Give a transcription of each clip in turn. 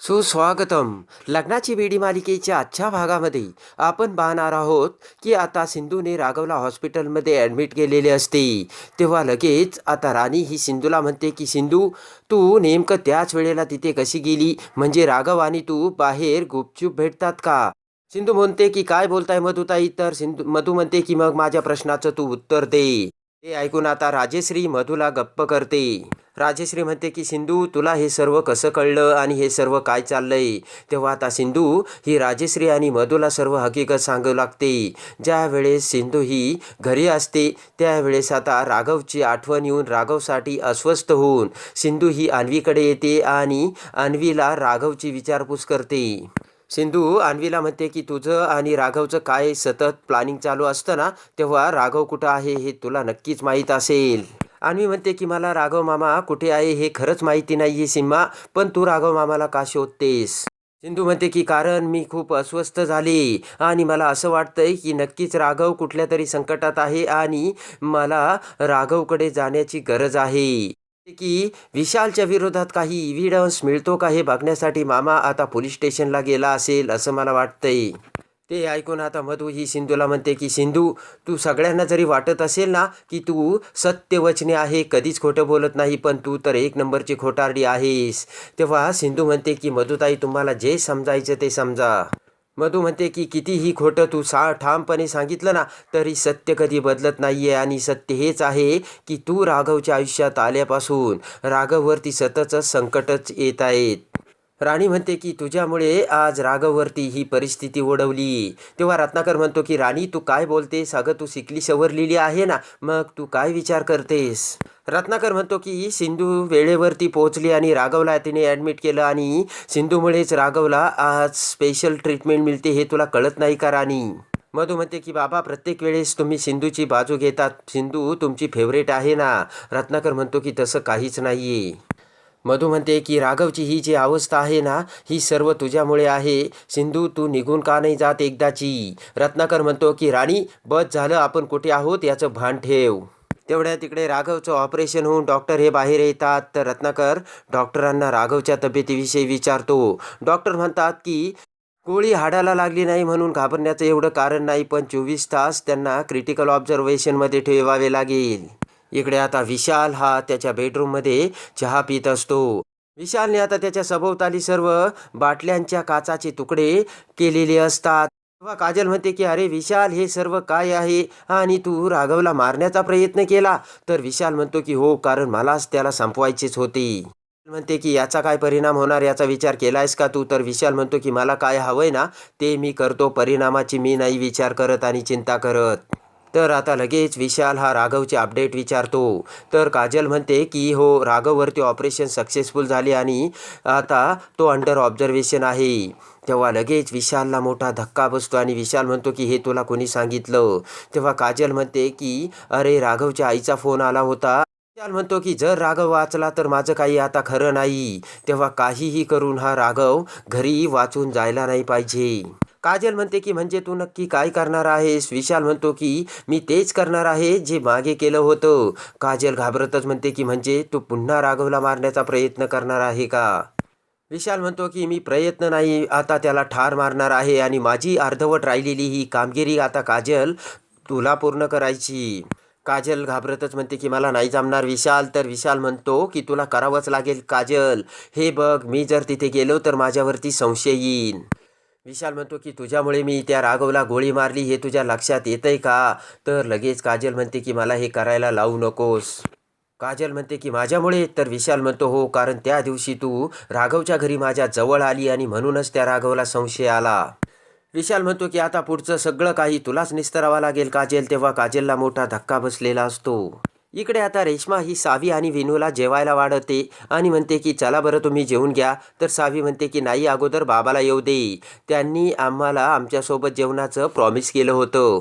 सुस्वागतम. लग्नाची बेडी मालिकेच्या आजच्या भागामध्ये आपण पाहणार आहोत की आता सिंधूने राघवला हॉस्पिटलमध्ये ॲडमिट केलेले असते. तेव्हा लगेच आता राणी ही सिंधूला म्हणते की सिंधू तू नेमकं त्याच वेळेला तिथे कशी गेली? म्हणजे राघव आणि तू बाहेर गुपचूप भेटतात का? सिंधू म्हणते की काय बोलताय मधुताई? तर सिंधू मधू म्हणते की मग माझ्या प्रश्नाचं तू उत्तर दे. ते ऐकून आता राजेश्री मधूला गप्प करते. राजेश्री म्हणते की सिंधू तुला हे सर्व कसं कळलं आणि हे सर्व काय चाललंय? तेव्हा आता सिंधू ही राजेश्री आणि मधूला सर्व हकीकत सांगू लागते. ज्यावेळेस सिंधू ही घरी असते त्यावेळेस आता राघवची आठवण येऊन राघवसाठी अस्वस्थ होऊन सिंधू ही अन्वीकडे येते आणि अन्वीला राघवची विचारपूस करते. सिंधू अन्वीला म्हणते की तुझं आणि राघवचं काय सतत प्लॅनिंग चालू असतं ना तेव्हा राघव कुठं आहे हे तुला नक्कीच माहीत असेल. अन्वी म्हणते की मला राघव मामा कुठे आहे हे खरंच माहिती नाही आहे सीमा पण तू राघव मामाला का शोधतेस? सिंधू म्हणते की कारण मी खूप अस्वस्थ झाले आणि मला असं वाटतंय की नक्कीच राघव कुठल्या तरी संकटात आहे आणि मला राघवकडे जाण्याची गरज आहे. की विशालच्या विरोधात काही इव्हिडन्स मिळतो का हे बघण्यासाठी मामा आता पोलीस स्टेशनला गेला असेल असं मला वाटतंय. ते ऐकून आता मधू ही सिंधूला म्हणते की सिंधू तू सगळ्यांना जरी वाटत असेल ना की तू सत्यवचने आहे कधीच खोटं बोलत नाही पण तू तर एक नंबरची खोटारडी आहेस. तेव्हा सिंधू म्हणते की मधुताई तुम्हाला जे समजायचं ते समजा. मधू म्हणते की कितीही खोटं तू सा ठामपणे सांगितलं ना तरी सत्य कधी बदलत नाही आहे आणि सत्य हेच आहे की तू राघवच्या आयुष्यात आल्यापासून राघववरती सततच संकटच येत आहेत. राणी म्हणते की तुझ्यामुळे आज राघववरती ही परिस्थिती ओढवली. तेव्हा रत्नाकर म्हणतो की राणी तू काय बोलतेस? अगं तू शिकली सवरलेली आहे ना. मग तू काय विचार करतेस? रत्नाकर म्हणतो की सिंधू वेळेवरती पोहोचली आणि राघवला तिने ॲडमिट केलं आणि सिंधूमुळेच राघवला आज स्पेशल ट्रीटमेंट मिळते हे तुला कळत नाही का राणी? मधू म्हणते की बाबा प्रत्येक वेळेस तुम्ही सिंधूची बाजू घेतात. सिंधू तुमची फेवरेट आहे ना. रत्नाकर म्हणतो की तसं काहीच नाही आहे मधू म्हणते की राघवची ही जी अवस्था आहे ना ही सर्व तुझ्यामुळे आहे. सिंधू तू निघून का नाही जात एकदाची? रत्नाकर म्हणतो की राणी बस झालं आपण कुठे आहोत याचं भान ठेव. तेवढ्या तिकडे राघवचं ऑपरेशन होऊन डॉक्टर हे बाहेर येतात. तर रत्नाकर डॉक्टरांना राघवच्या तब्येतीविषयी विचारतो. डॉक्टर म्हणतात की गोळी हाडाला लागली नाही म्हणून घाबरण्याचं एवढं कारण नाही पण चोवीस तास त्यांना क्रिटिकल ऑब्झर्वेशनमध्ये ठेवावे लागेल. इकडे आता विशाल हा त्याच्या बेडरूममध्ये चहा पित असतो. विशालने आता त्याच्या सभोवताली सर्व बाटल्यांच्या काचाचे तुकडे केलेले असतात. तेव्हा काजल म्हणते की अरे विशाल हे सर्व काय आहे? आणि तू राघवला मारण्याचा प्रयत्न केला? तर विशाल म्हणतो की हो कारण मलाच त्याला संपवायचेच होती. म्हणते की याचा काय परिणाम होणार? याचा विचार केलायस का तू? तर विशाल म्हणतो की मला काय हवंय ना ते मी करतो. परिणामाची मी नाही विचार करत आणि चिंता करत. तर आता लगेच विशाल हा राघवचे अपडेट विचारतो. तर काजल म्हणते की हो राघववरती ऑपरेशन सक्सेसफुल झाले आणि आता तो अंडर ऑब्झर्वेशन आहे. तेव्हा लगेच विशालला मोठा धक्का बसतो आणि विशाल म्हणतो की हे तुला कोणी सांगितलं? तेव्हा काजल म्हणते की अरे राघवच्या आईचा फोन आला होता. विशाल म्हणतो की जर राघव वाचला तर माझं काही आता खरं नाही. तेव्हा काहीही करून हा राघव घरी वाचून जायला नाही पाहिजे. काजल म्हणते की म्हणजे तू नक्की काय करणार आहेस? विशाल म्हणतो की मी तेच करणार आहे जे मागे केलं होतं. काजल घाबरतच म्हणते की म्हणजे तू पुन्हा राघवला मारण्याचा प्रयत्न करणार आहे का? विशाल म्हणतो की मी प्रयत्न नाही आता त्याला ठार मारणार आहे आणि माझी अर्धवट राहिलेली ही कामगिरी आता काजल तुला पूर्ण करायची. काजल घाबरतच म्हणते की मला नाही जमणार विशाल. तर विशाल म्हणतो की तुला करावंच लागेल काजल. हे बघ मी जर तिथे गेलो तर माझ्यावरती संशय येईन. विशाल म्हणतो की तुझ्यामुळे मी त्या राघवला गोळी मारली हे तुझ्या लक्षात येतंय का? तर लगेच काजल म्हणते की मला हे करायला लावू नकोस. काजल म्हणते की माझ्यामुळे? तर विशाल म्हणतो हो कारण त्या दिवशी तू राघवच्या घरी माझ्या जवळ आली आणि म्हणूनच त्या राघवला संशय आला. विशाल म्हणतो की आता पुढचं सगळं काही तुलाच निस्तरावं लागेल काजल. तेव्हा काजलला मोठा धक्का बसलेला असतो. इकडे आता रेश्मा ही सावी आणि विनूला जेवायला वाढवते आणि म्हणते की चला बरं तुम्ही जेवून घ्या. तर सावी म्हणते की नाही अगोदर बाबाला येऊ दे. त्यांनी आम्हाला आमच्यासोबत जेवणाचं प्रॉमिस केलं होतं.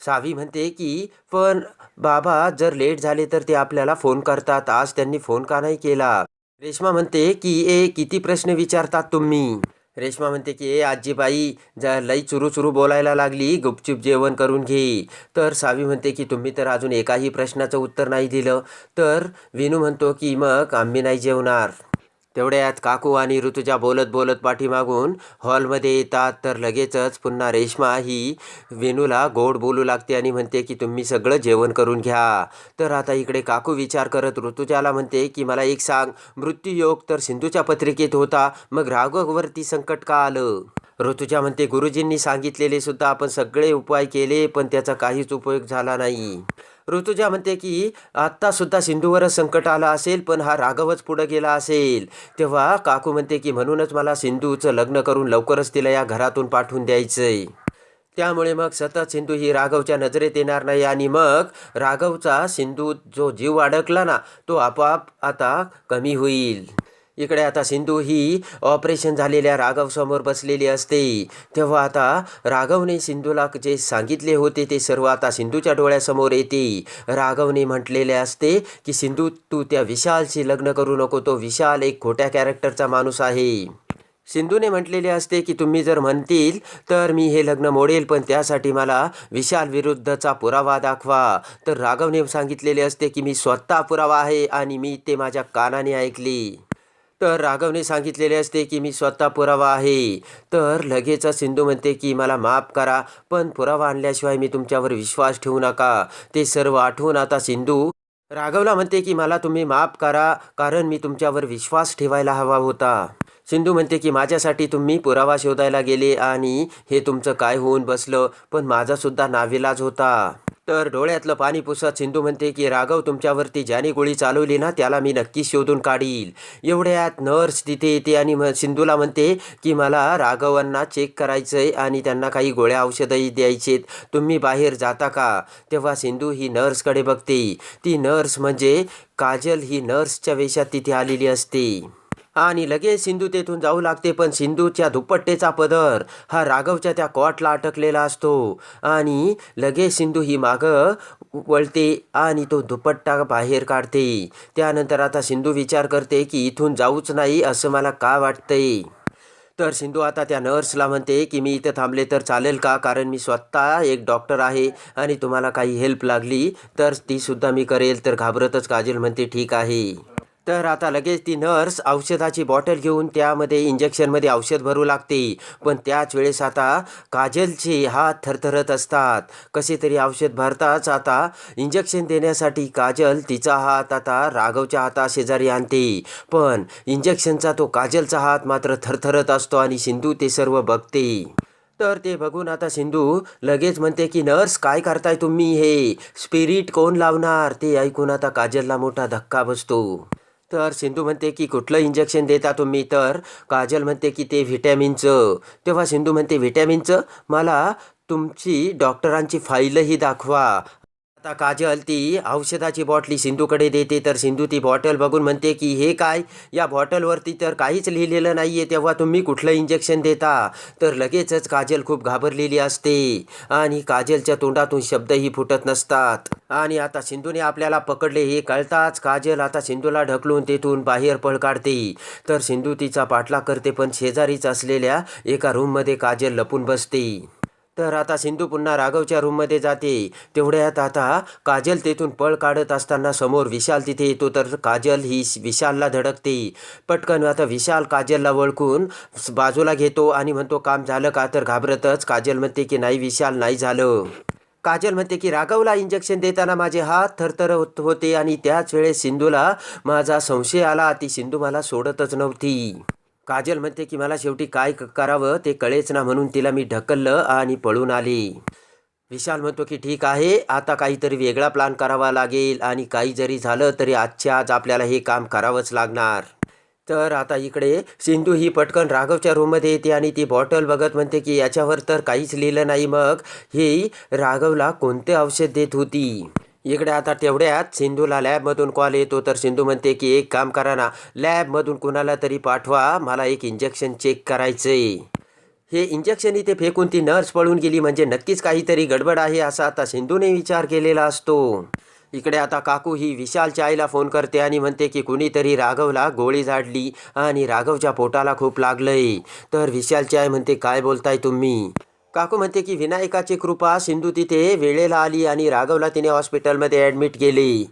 सावी म्हणते की पण बाबा जर लेट झाले तर ते आपल्याला फोन करतात. आज त्यांनी फोन का नाही केला? रेश्मा म्हणते की ए किती प्रश्न विचारतात तुम्ही? रेश्मा म्हणते की ए आजीबाई जा लई चुरू चुरू बोलायला लागली गुपचूप जेवण करून घे. तर सावी म्हणते की तुम्ही तर अजून एकाही प्रश्नाचं उत्तर नाही दिलं. तर विनू म्हणतो की मग आम्ही नाही जेवणार. तेवढ्यात काकू आणि ऋतुजा बोलत बोलत पाठीमागून हॉलमध्ये येतात. तर लगेचच पुन्हा रेश्मा ही वेणूला गोड बोलू लागते आणि म्हणते की तुम्ही सगळं जेवण करून घ्या. तर आता इकडे काकू विचार करत ऋतुजाला म्हणते की मला एक सांग मृत्यूयोग तर सिंधूच्या पत्रिकेत होता मग राघववरती संकट का आलं? ऋतुजा म्हणते गुरुजींनी सांगितलेले सुद्धा आपण सगळे उपाय केले पण त्याचा काहीच उपयोग झाला नाही. ऋतुजा म्हणते की आत्तासुद्धा सिंधूवरच संकट आलं असेल पण हा राघवच पुढं गेला असेल. तेव्हा काकू म्हणते की म्हणूनच मला सिंधूचं लग्न करून लवकरच तिला या घरातून पाठवून द्यायचंय. त्यामुळे मग सतत सिंधू ही राघवच्या नजरेत येणार नाही आणि मग राघवचा सिंधू जो जीव अडकला ना तो आपोआप आता कमी होईल. इकडे आता सिंधू ही ऑपरेशन झालेल्या राघवसमोर बसलेली असते. तेव्हा आता राघवने सिंधूला जे सांगितले होते ते सर्व आता सिंधूच्या डोळ्यासमोर येते. राघवने म्हटलेले असते की सिंधू तू त्या विशालशी लग्न करू नको. तो विशाल एक खोट्या कॅरेक्टरचा माणूस आहे. सिंधूने म्हटलेले असते की तुम्ही जर म्हणतील तर मी हे लग्न मोडेल पण त्यासाठी मला विशाल विरुद्धचा पुरावा दाखवा. तर राघवने सांगितलेले असते की मी स्वतः पुरावा आहे आणि मी ते माझ्या कानाने ऐकली. तर राघवने सांगितलेले असते की मी स्वतः पुरावा आहे. तर लगेच सिंधू म्हणते की मला माफ करा पण पुरावा आणल्याशिवाय मी तुमच्यावर विश्वास ठेवू नका. ते सर्व आठवून आता सिंधू राघवला म्हणते की मला तुम्ही माफ करा कारण मी तुमच्यावर विश्वास ठेवायला हवा होता. सिंधू म्हणते की माझ्यासाठी तुम्ही पुरावा शोधायला गेले आणि हे तुमचं काय होऊन बसलं पण माझासुद्धा नाविलाज होता. तर डोळ्यातलं पाणी पुसत सिंधू म्हणते की राघव तुमच्यावरती ज्याने गोळी चालवली ना त्याला मी नक्की शोधून काढील. एवढ्यात नर्स तिथे येते आणि म सिंधूला म्हणते की मला राघवांना चेक करायचं आहे आणि त्यांना काही गोळ्या औषधंही द्यायचेत. तुम्ही बाहेर जाता का? तेव्हा सिंधू ही नर्सकडे बघते. ती नर्स म्हणजे काजल ही नर्सच्या वेशात तिथे आलेली असते. आणि लगेच सिंधू तेथून जाऊ लागते पण सिंधूच्या दुपट्टेचा पदर हा राघवच्या त्या कॉटला अटकलेला असतो. आणि लगेच सिंधू ही मागं वळते आणि तो दुपट्टा बाहेर काढते. त्यानंतर आता सिंधू विचार करते की इथून जाऊच नाही असं मला का वाटतंय? तर सिंधू आता त्या नर्सला म्हणते की मी इथं थांबले तर चालेल का? कारण मी स्वतः एक डॉक्टर आहे आणि तुम्हाला काही हेल्प लागली तर तीसुद्धा मी करेल. तर घाबरतच काजल म्हणते ठीक आहे. तर आता लगेच ती नर्स औषधाची बॉटल घेऊन त्यामध्ये इंजेक्शनमध्ये औषध भरू लागते. पण त्याच वेळेस आता काजलचे हात थरथरत असतात. कसे तरी औषध भरताच आता इंजेक्शन देण्यासाठी काजल तिचा हात आता राघवच्या हाता शेजारी आणते. पण इंजेक्शनचा तो काजलचा हात मात्र थरथरत असतो आणि सिंधू ते सर्व बघते. तर ते बघून आता सिंधू लगेच म्हणते की नर्स काय करताय तुम्ही हे? स्पिरिट कोण लावणार? ते ऐकून आता काजलला मोठा धक्का बसतो. तर सिंधू म्हणते की कुठलं इंजेक्शन देता तुम्ही तर? काजल म्हणते की ते व्हिटॅमिनचं. तेव्हा सिंधू म्हणते व्हिटॅमिनचं? मला तुमची डॉक्टरांची फाईलही दाखवा. आता काजल ती औषधाची बॉटली सिंधूकडे देते. तर सिंधू ती बॉटल बघून म्हणते की हे काय? या बॉटलवरती तर काहीच लिहिलेलं नाही आहे तेव्हा तुम्ही कुठलं इंजेक्शन देता? तर लगेचच काजल खूप घाबरलेली असते. आणि काजलच्या तोंडातून शब्दही फुटत नसतात. आणि आता सिंधूने आपल्याला पकडले हे कळताच काजल आता सिंधूला ढकलून तेथून बाहेर पळ काढते. तर सिंधू तिचा पाठलाग करते पण शेजारीच असलेल्या एका रूममध्ये काजल लपून बसते. तर आता सिंधू पुन्हा राघवच्या रूममध्ये जाते. तेवढ्यात आता काजल तेथून पळ काढत असताना समोर विशाल तिथे येतो तर काजल ही विशालला धडकते. पटकन आता विशाल काजलला ओळखून बाजूला घेतो आणि म्हणतो काम झालं का? तर घाबरतच. काजल म्हणते की नाही विशाल नाही झालं. काजल म्हणते की राघवला इंजेक्शन देताना माझे हात थरथर होत होते आणि त्याच वेळेस सिंधूला माझा संशय आला. ती सिंधू मला सोडतच नव्हती. काजल म्हणते की मला शेवटी काय क- करावं ते कळेच ना म्हणून तिला मी ढकललं आणि पळून आली. विशाल म्हणतो की ठीक आहे आता काहीतरी वेगळा प्लान करावा लागेल आणि काही जरी झालं तरी आजच्या आज आपल्याला हे काम करावंच लागणार. तर आता इकडे सिंधू ही पटकन राघवच्या रूममध्ये येते आणि ती बॉटल बघत म्हणते की याच्यावर तर काहीच लिहिलं नाही मग ही राघवला कोणते औषध देत होती? इकडे आता तेवढ्यात सिंधूला लॅबमधून कॉल येतो तर सिंधू म्हणते की एक काम करा ना लॅबमधून कुणाला तरी पाठवा मला एक इंजेक्शन चेक करायचंय. हे इंजेक्शन इथे फेकून ती नर्स पळून गेली म्हणजे नक्कीच काहीतरी गडबड आहे असा आता सिंधूने विचार केलेला असतो. इकडे आता काकू ही विशालच्या आईला फोन करते आणि म्हणते की कुणीतरी राघवला गोळी झाडली आणि राघवच्या पोटाला खूप लागलंय. तर विशालची आई म्हणते काय बोलताय तुम्ही? काकू म्हणते की विनायकाची कृपा सिंधू तिथे वेळेला आली आणि राघवला तिने हॉस्पिटलमध्ये ॲडमिट केली.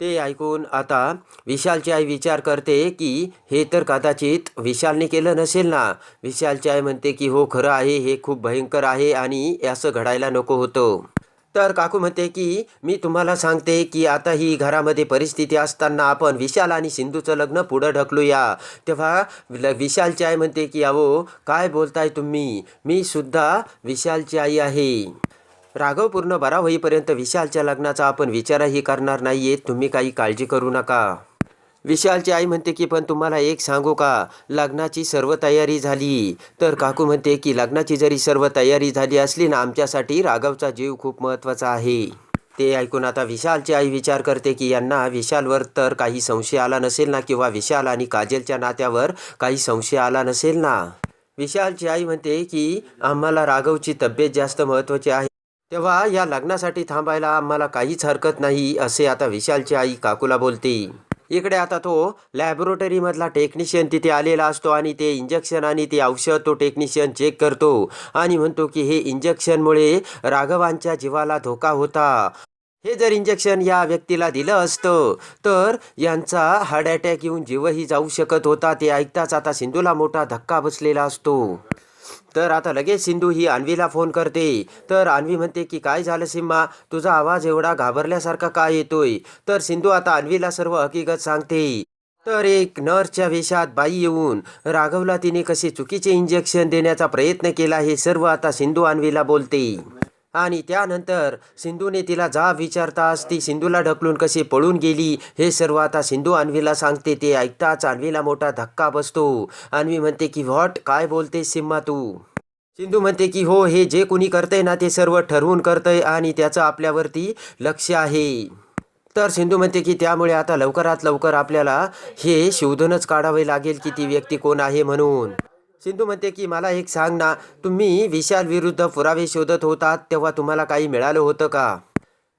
ते ऐकून आता विशालची आई विचार करते की हे तर कदाचित विशालने केलं नसेल ना? विशालची आई म्हणते की हो खरं आहे हे खूप भयंकर आहे आणि असं घडायला नको होतं. तर काकू म्हणते की मी तुम्हाला सांगते की आता ही घरामध्ये परिस्थिती असताना आपण विशाल आणि सिंधूचं लग्न पुढं ढकलूया. तेव्हा ल- विशालची आई म्हणते की अहो काय बोलताय तुम्ही? मी सुद्धा विशालची आई आहे. राघव पूर्ण बरा होईपर्यंत विशालच्या लग्नाचा आपण विचारही करणार नाहीये. तुम्ही काही काळजी करू नका. विशालची आई म्हणते की पण तुम्हाला एक सांगू का? लग्नाची सर्व तयारी झाली. तर काकू म्हणते की लग्नाची जरी सर्व तयारी झाली असली ना आमच्यासाठी राघवचा जीव खूप महत्त्वाचा आहे. ते ऐकून आता विशालची आई विचार करते की यांना विशालवर तर काही संशय आला नसेल ना किंवा विशाल आणि काजलच्या नात्यावर काही संशय आला नसेल ना? विशालची आई म्हणते की आम्हाला राघवची तब्येत जास्त महत्त्वाची आहे. तेव्हा या लग्नासाठी थांबायला आम्हाला काहीच हरकत नाही असे आता विशालची आई काकूला बोलते. इकडे आता तो लॅबोरेटरीमधला टेक्निशियन तिथे आलेला असतो आणि ते इंजेक्शन आणि ते औषध तो टेक्निशियन चेक करतो आणि म्हणतो की हे इंजेक्शनमुळे राघवांच्या जीवाला धोका होता. हे जर इंजेक्शन या व्यक्तीला दिलं असतं तर यांचा हार्ट अटॅक येऊन जीवही जाऊ शकत होता. ते ऐकताच आता सिंधूला मोठा धक्का बसलेला असतो. तर आता लगेच सिंधू ही अन्वीला फोन करते. तर अन्वी म्हणते की काय झालं सिम्मा? तुझा आवाज एवढा घाबरल्यासारखा का येतोय? तर सिंधू आता अन्वीला सर्व हकीकत सांगते. तर एक नर्सच्या वेशात बाई येऊन राघवला तिने कसे चुकीचे इंजेक्शन देण्याचा प्रयत्न केला हे सर्व आता सिंधू अन्वीला बोलते. आणि त्यानंतर सिंधूने तिला जा विचारताच ती सिंधूला ढकलून कशी पळून गेली हे सर्व आता सिंधू अन्वीला सांगते ते ऐकताच अन्वीला मोठा धक्का बसतो. अन्वी म्हणते की व्हॉट? काय बोलते सिम्मा तू? सिंधू म्हणते की हो हे जे कुणी करतंय ना ते सर्व ठरवून करतंय आणि त्याचं आपल्यावरती लक्ष आहे. तर सिंधू म्हणते की त्यामुळे आता लवकरात लवकर आपल्याला हे शोधूनच काढावे लागेल की ती व्यक्ती कोण आहे म्हणून. सिंधू म्हणते की मला एक सांग ना तुम्ही विशाल विरुद्ध पुरावे शोधत होतात तेव्हा तुम्हाला काही मिळालं होतं का?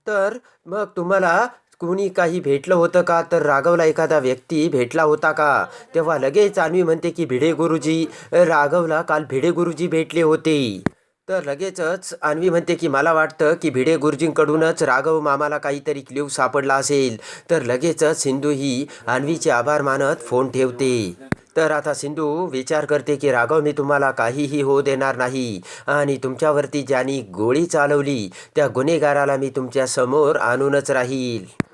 तर मग तुम्हाला कुणी काही भेटलं होतं का? तर राघवला एखादा व्यक्ती भेटला होता का? तेव्हा लगेच अन्वी म्हणते की भिडे गुरुजी. राघवला काल भिडे गुरुजी भेटले होते. तर लगेचच आणवी म्हणते की मला वाटतं की भिडे गुरुजींकडूनच राघव मामाला काहीतरी क्ल्यू सापडला असेल. तर लगेचच सिंधू ही आणवीचे आभार मानत फोन ठेवते. तर आता सिंधू विचार करते की राघव मी तुम्हाला काहीही होऊ देणार नाही. आणि तुमच्यावरती ज्यांनी गोळी चालवली त्या गुन्हेगाराला मी तुमच्यासमोर आणूनच राहील.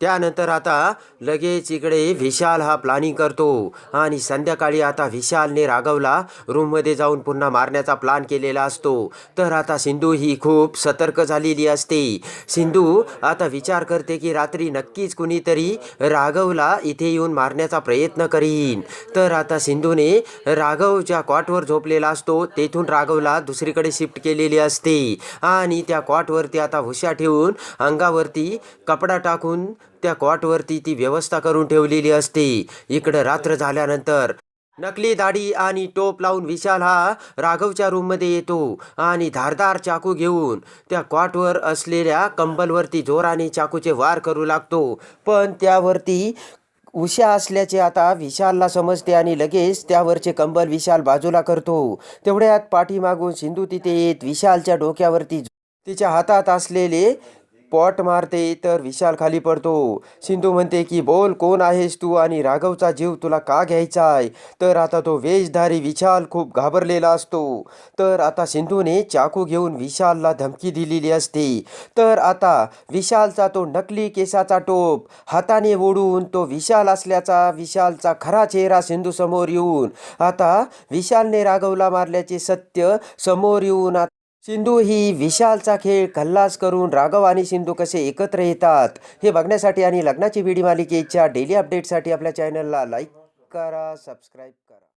त्यानंतर आता लगेच इकडे विशाल हा प्लॅनिंग करतो. आणि संध्याकाळी आता विशालने राघवला रूममध्ये जाऊन पुन्हा मारण्याचा प्लॅन केलेला असतो. तर आता सिंधू ही खूप सतर्क झालेली असते. सिंधू आता विचार करते की रात्री नक्कीच कुणीतरी राघवला इथे येऊन मारण्याचा प्रयत्न करीन. तर आता सिंधूने राघवच्या कॉटवर झोपलेला असतो तेथून राघवला दुसरीकडे शिफ्ट केलेली असते. आणि त्या कॉटवरती आता हुशा ठेवून अंगावरती कपडा टाकून त्या कॉटवरती ती व्यवस्था करून ठेवलेली असते. इकडं रात्र झाल्यानंतर नकली दाढी आणि टोप लावून विशाल हा राघवच्या रूममध्ये येतो आणि धारदार चाकू घेऊन त्या कॉटवर असलेल्या कंबलवरती जोराने चाकूचे वार करू लागतो. पण त्यावरती उषा असल्याचे आता विशालला समजते आणि लगेच त्यावरचे कंबल विशाल बाजूला करतो. तेवढ्यात पाठीमागून सिंधू तिथे येत विशालच्या डोक्यावरती तिच्या हातात असलेले पॉट मारते तर विशाल खाली पडतो. सिंधू म्हणते की बोल कोण आहेस तू आणि राघवचा जीव तुला का घ्यायचा आहे तर आता तो वेशधारी विशाल खूप घाबरलेला असतो. तर आता सिंधूने चाकू घेऊन विशालला धमकी दिलेली असते. तर आता विशालचा तो नकली केसाचा टोप हाताने ओढून तो विशाल असल्याचा विशालचा खरा चेहरा सिंधू समोर येऊन आता विशालने राघवला मारल्याचे सत्य समोर येऊन सिंधू ही विशालचा खेळ खल्लास करून राघव आणि सिंधू कसे एकत्र येतात हे बघण्यासाठी आणि लग्नाची विडी मालिकेच्या डेली अपडेटसाठी आपल्या चॅनलला लाईक करा सबस्क्राईब करा